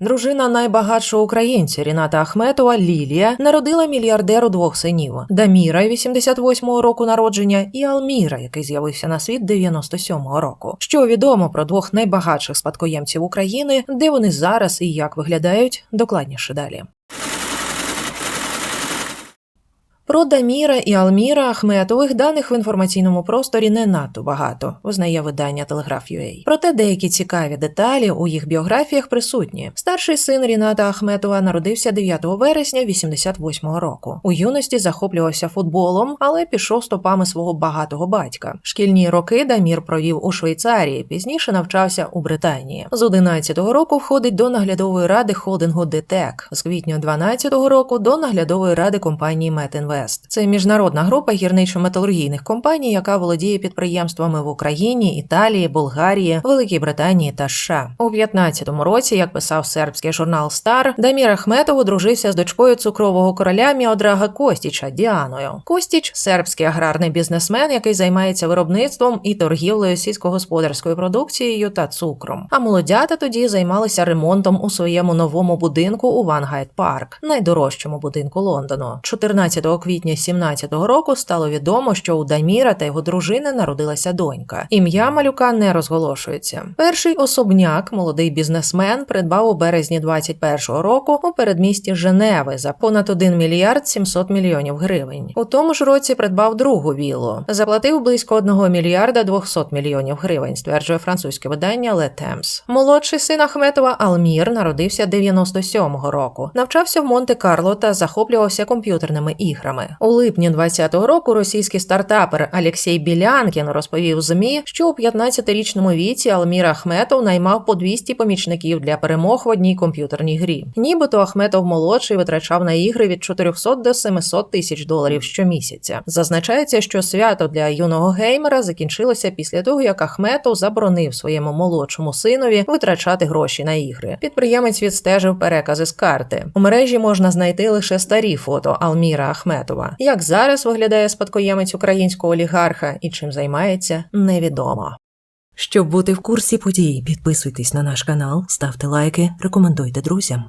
Дружина найбагатшого українця Ріната Ахметова Лілія народила мільярдеру двох синів: Даміра 88-го року народження і Алміра, який з'явився на світ 97-го року. Що відомо про двох найбагатших спадкоємців України, де вони зараз і як виглядають, докладніше далі. Про Даміра і Алміра Ахметових даних в інформаційному просторі не надто багато, визнає видання Telegraph.ua. Проте деякі цікаві деталі у їх біографіях присутні. Старший син Ріната Ахметова народився 9 вересня 88-го року. У юності захоплювався футболом, але пішов стопами свого багатого батька. Шкільні роки Дамір провів у Швейцарії, пізніше навчався у Британії. З 11-го року входить до наглядової ради холдингу ДТЕК. З квітня 12-го року до наглядової ради компанії Метінвест. Це міжнародна група гірничо-металургійних компаній, яка володіє підприємствами в Україні, Італії, Болгарії, Великій Британії та США. У 15-му році, як писав сербський журнал Стар, Дамір Ахметов одружився з дочкою цукрового короля Міодрага Костіча Діаною. Костіч сербський аграрний бізнесмен, який займається виробництвом і торгівлею сільськогосподарською продукцією та цукром. А молодята тоді займалися ремонтом у своєму новому будинку у Вангайт Парк, найдорожчому будинку Лондону. 14 квітня 17-го року стало відомо, що у Даміра та його дружини народилася донька. Ім'я малюка не розголошується. Перший особняк, молодий бізнесмен, придбав у березні 21-го року у передмісті Женеви за понад 1 мільярд 700 мільйонів гривень. У тому ж році придбав другу віллу, заплатив близько 1 мільярда 200 мільйонів гривень, стверджує французьке видання Le Temps. Молодший син Ахметова Алмір народився 97-го року, навчався в Монте-Карло та захоплювався комп'ютерними іграми. У липні 20-го року російський стартапер Алексій Білянкін розповів ЗМІ, що у 15-річному віці Алмір Ахметов наймав по 200 помічників для перемог в одній комп'ютерній грі. Нібито Ахметов молодший витрачав на ігри від 400 до 700 тисяч доларів щомісяця. Зазначається, що свято для юного геймера закінчилося після того, як Ахметов заборонив своєму молодшому синові витрачати гроші на ігри. Підприємець відстежив перекази з карти. У мережі можна знайти лише старі фото Алміра Ахметова. Як зараз виглядає спадкоємець українського олігарха і чим займається, невідомо. Щоб бути в курсі подій, підписуйтесь на наш канал, ставте лайки, рекомендуйте друзям.